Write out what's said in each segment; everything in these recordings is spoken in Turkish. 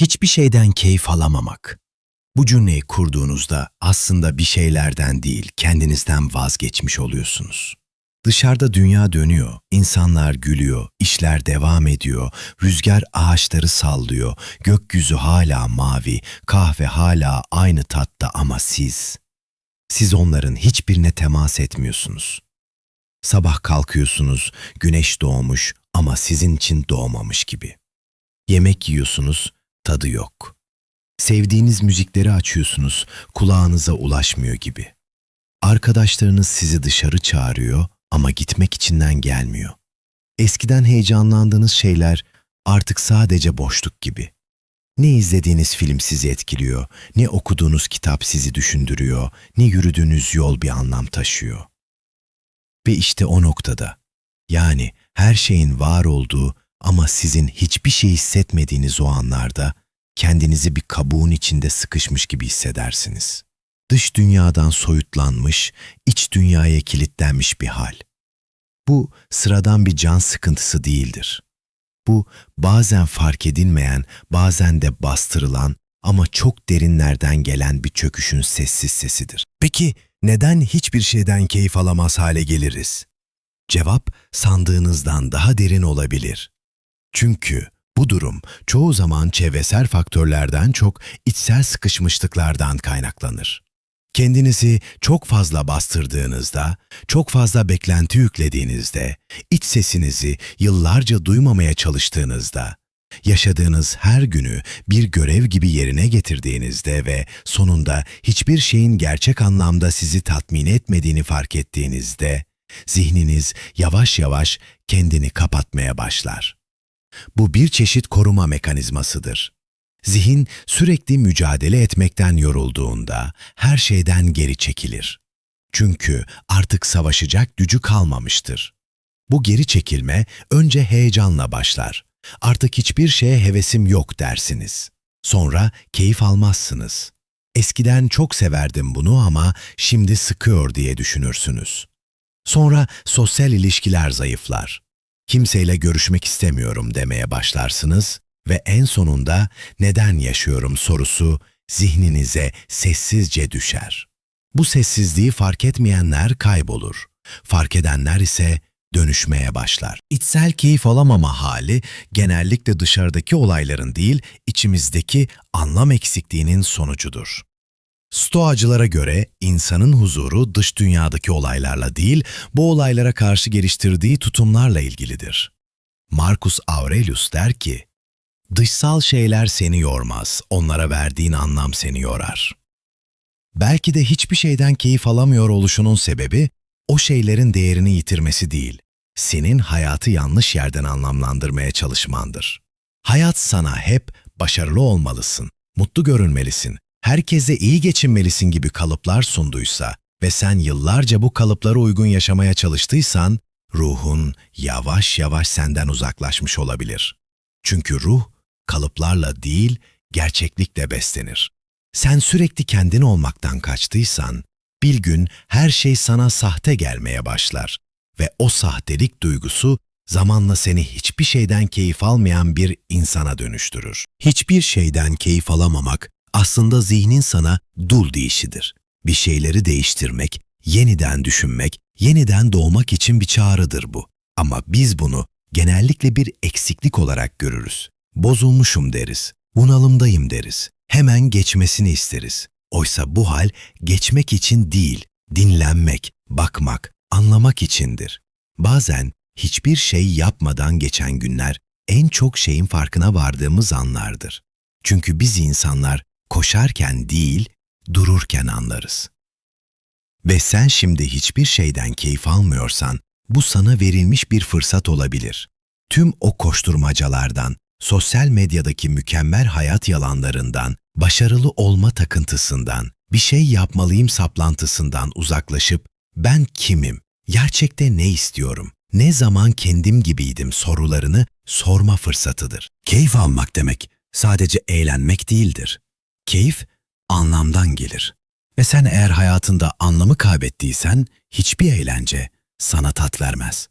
hiçbir şeyden keyif alamamak. Bu cümleyi kurduğunuzda aslında bir şeylerden değil, kendinizden vazgeçmiş oluyorsunuz. Dışarıda dünya dönüyor, insanlar gülüyor, işler devam ediyor, rüzgar ağaçları sallıyor, gökyüzü hala mavi, kahve hala aynı tatta ama siz, siz onların hiçbirine temas etmiyorsunuz. Sabah kalkıyorsunuz, güneş doğmuş ama sizin için doğmamış gibi. Yemek yiyorsunuz, tadı yok. Sevdiğiniz müzikleri açıyorsunuz, kulağınıza ulaşmıyor gibi. Arkadaşlarınız sizi dışarı çağırıyor ama gitmek içinden gelmiyor. Eskiden heyecanlandığınız şeyler artık sadece boşluk gibi. Ne izlediğiniz film sizi etkiliyor, ne okuduğunuz kitap sizi düşündürüyor, ne yürüdüğünüz yol bir anlam taşıyor. Ve işte o noktada, yani her şeyin var olduğu ama sizin hiçbir şey hissetmediğiniz o anlarda kendinizi bir kabuğun içinde sıkışmış gibi hissedersiniz. Dış dünyadan soyutlanmış, iç dünyaya kilitlenmiş bir hal. Bu sıradan bir can sıkıntısı değildir. Bu bazen fark edilmeyen, bazen de bastırılan ama çok derinlerden gelen bir çöküşün sessiz sesidir. Peki neden hiçbir şeyden keyif alamaz hale geliriz? Cevap sandığınızdan daha derin olabilir. Çünkü bu durum çoğu zaman çevresel faktörlerden çok içsel sıkışmışlıklardan kaynaklanır. Kendinizi çok fazla bastırdığınızda, çok fazla beklenti yüklediğinizde, iç sesinizi yıllarca duymamaya çalıştığınızda, yaşadığınız her günü bir görev gibi yerine getirdiğinizde ve sonunda hiçbir şeyin gerçek anlamda sizi tatmin etmediğini fark ettiğinizde, zihniniz yavaş yavaş kendini kapatmaya başlar. Bu bir çeşit koruma mekanizmasıdır. Zihin sürekli mücadele etmekten yorulduğunda her şeyden geri çekilir. Çünkü artık savaşacak gücü kalmamıştır. Bu geri çekilme önce heyecanla başlar. Artık hiçbir şeye hevesim yok dersiniz. Sonra keyif almazsınız. Eskiden çok severdim bunu ama şimdi sıkıyor diye düşünürsünüz. Sonra sosyal ilişkiler zayıflar. Kimseyle görüşmek istemiyorum demeye başlarsınız ve en sonunda neden yaşıyorum sorusu zihninize sessizce düşer. Bu sessizliği fark etmeyenler kaybolur. Fark edenler ise dönüşmeye başlar. İçsel keyif alamama hali genellikle dışarıdaki olayların değil, içimizdeki anlam eksikliğinin sonucudur. Stoacılara göre insanın huzuru dış dünyadaki olaylarla değil, bu olaylara karşı geliştirdiği tutumlarla ilgilidir. Marcus Aurelius der ki, Dışsal şeyler seni yormaz, onlara verdiğin anlam seni yorar. Belki de hiçbir şeyden keyif alamıyor oluşunun sebebi, o şeylerin değerini yitirmesi değil, senin hayatı yanlış yerden anlamlandırmaya çalışmandır. Hayat sana hep başarılı olmalısın, mutlu görünmelisin, herkese iyi geçinmelisin gibi kalıplar sunduysa ve sen yıllarca bu kalıplara uygun yaşamaya çalıştıysan, ruhun yavaş yavaş senden uzaklaşmış olabilir. Çünkü ruh, kalıplarla değil, gerçeklikle beslenir. Sen sürekli kendin olmaktan kaçtıysan, bir gün her şey sana sahte gelmeye başlar ve o sahtelik duygusu zamanla seni hiçbir şeyden keyif almayan bir insana dönüştürür. Hiçbir şeyden keyif alamamak aslında zihnin sana dul deyişidir. Bir şeyleri değiştirmek, yeniden düşünmek, yeniden doğmak için bir çağrıdır bu. Ama biz bunu genellikle bir eksiklik olarak görürüz. Bozulmuşum deriz, bunalımdayım deriz, hemen geçmesini isteriz. Oysa bu hal geçmek için değil, dinlenmek, bakmak, anlamak içindir. Bazen hiçbir şey yapmadan geçen günler en çok şeyin farkına vardığımız anlardır. Çünkü biz insanlar koşarken değil, dururken anlarız. Ve sen şimdi hiçbir şeyden keyif almıyorsan, bu sana verilmiş bir fırsat olabilir. Tüm o koşturmacalardan, sosyal medyadaki mükemmel hayat yalanlarından, başarılı olma takıntısından, bir şey yapmalıyım saplantısından uzaklaşıp ben kimim, gerçekte ne istiyorum, ne zaman kendim gibiydim sorularını sorma fırsatıdır. Keyif almak demek sadece eğlenmek değildir. Keyif anlamdan gelir. Ve sen eğer hayatında anlamı kaybettiysen hiçbir eğlence sana tat vermez.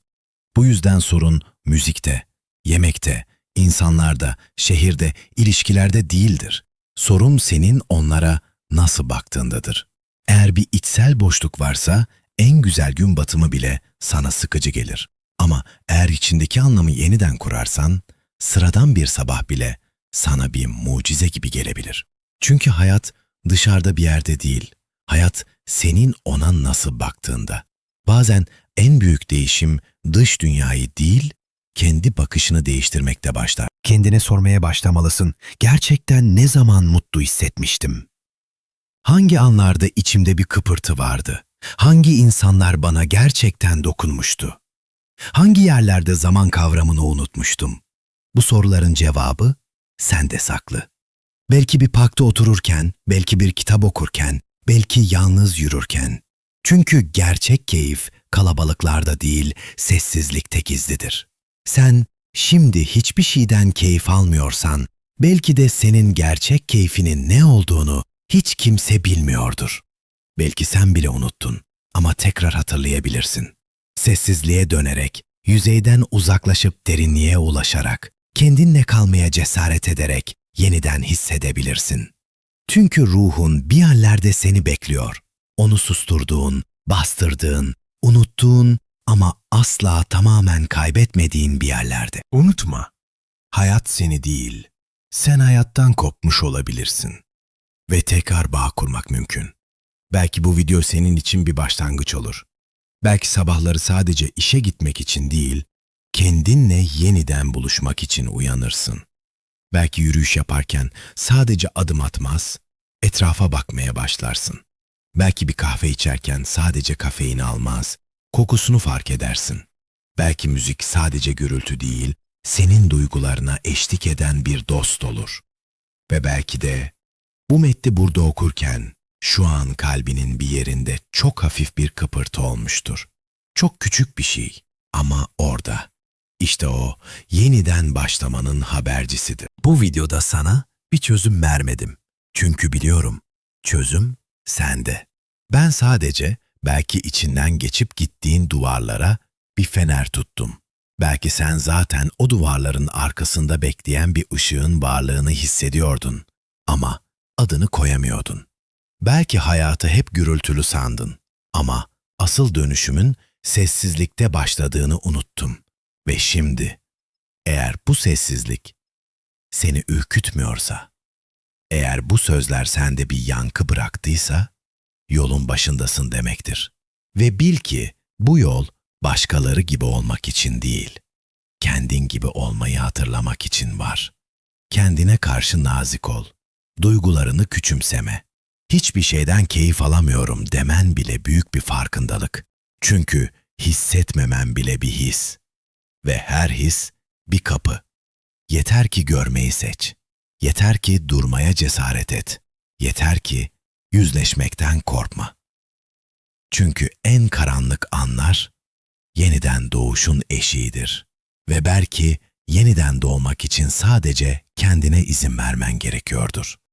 Bu yüzden sorun müzikte, yemekte, İnsanlarda, şehirde, ilişkilerde değildir. Sorun senin onlara nasıl baktığındadır. Eğer bir içsel boşluk varsa en güzel gün batımı bile sana sıkıcı gelir. Ama eğer içindeki anlamı yeniden kurarsan, sıradan bir sabah bile sana bir mucize gibi gelebilir. Çünkü hayat dışarıda bir yerde değil. Hayat senin ona nasıl baktığında. Bazen en büyük değişim dış dünyayı değil, kendi bakışını değiştirmekte başlar. Kendine sormaya başlamalısın. Gerçekten ne zaman mutlu hissetmiştim? Hangi anlarda içimde bir kıpırtı vardı? Hangi insanlar bana gerçekten dokunmuştu? Hangi yerlerde zaman kavramını unutmuştum? Bu soruların cevabı sende saklı. Belki bir parkta otururken, belki bir kitap okurken, belki yalnız yürürken. Çünkü gerçek keyif kalabalıklarda değil, sessizlikte gizlidir. Sen şimdi hiçbir şeyden keyif almıyorsan, belki de senin gerçek keyfinin ne olduğunu hiç kimse bilmiyordur. Belki sen bile unuttun ama tekrar hatırlayabilirsin. Sessizliğe dönerek, yüzeyden uzaklaşıp derinliğe ulaşarak, kendinle kalmaya cesaret ederek yeniden hissedebilirsin. Çünkü ruhun bir yerlerde seni bekliyor. Onu susturduğun, bastırdığın, unuttuğun ama asla tamamen kaybetmediğin bir yerlerde. Unutma, hayat seni değil, sen hayattan kopmuş olabilirsin. Ve tekrar bağ kurmak mümkün. Belki bu video senin için bir başlangıç olur. Belki sabahları sadece işe gitmek için değil, kendinle yeniden buluşmak için uyanırsın. Belki yürüyüş yaparken sadece adım atmaz, etrafa bakmaya başlarsın. Belki bir kahve içerken sadece kafeini almaz, kokusunu fark edersin. Belki müzik sadece gürültü değil, senin duygularına eşlik eden bir dost olur. Ve belki de bu metni burada okurken şu an kalbinin bir yerinde çok hafif bir kıpırtı olmuştur. Çok küçük bir şey ama orada. İşte o yeniden başlamanın habercisidir. Bu videoda sana bir çözüm vermedim. Çünkü biliyorum çözüm sende. Ben sadece belki içinden geçip gittiğin duvarlara bir fener tuttum. Belki sen zaten o duvarların arkasında bekleyen bir ışığın varlığını hissediyordun ama adını koyamıyordun. Belki hayatı hep gürültülü sandın ama asıl dönüşümün sessizlikte başladığını unuttum. Ve şimdi eğer bu sessizlik seni ürkütmüyorsa, eğer bu sözler sende bir yankı bıraktıysa, yolun başındasın demektir. Ve bil ki bu yol başkaları gibi olmak için değil, kendin gibi olmayı hatırlamak için var. Kendine karşı nazik ol, duygularını küçümseme. Hiçbir şeyden keyif alamıyorum demen bile büyük bir farkındalık. Çünkü hissetmemen bile bir his. Ve her his bir kapı. Yeter ki görmeyi seç. Yeter ki durmaya cesaret et. Yeter ki yüzleşmekten korkma. Çünkü en karanlık anlar yeniden doğuşun eşiğidir. Ve belki yeniden doğmak için sadece kendine izin vermen gerekiyordur.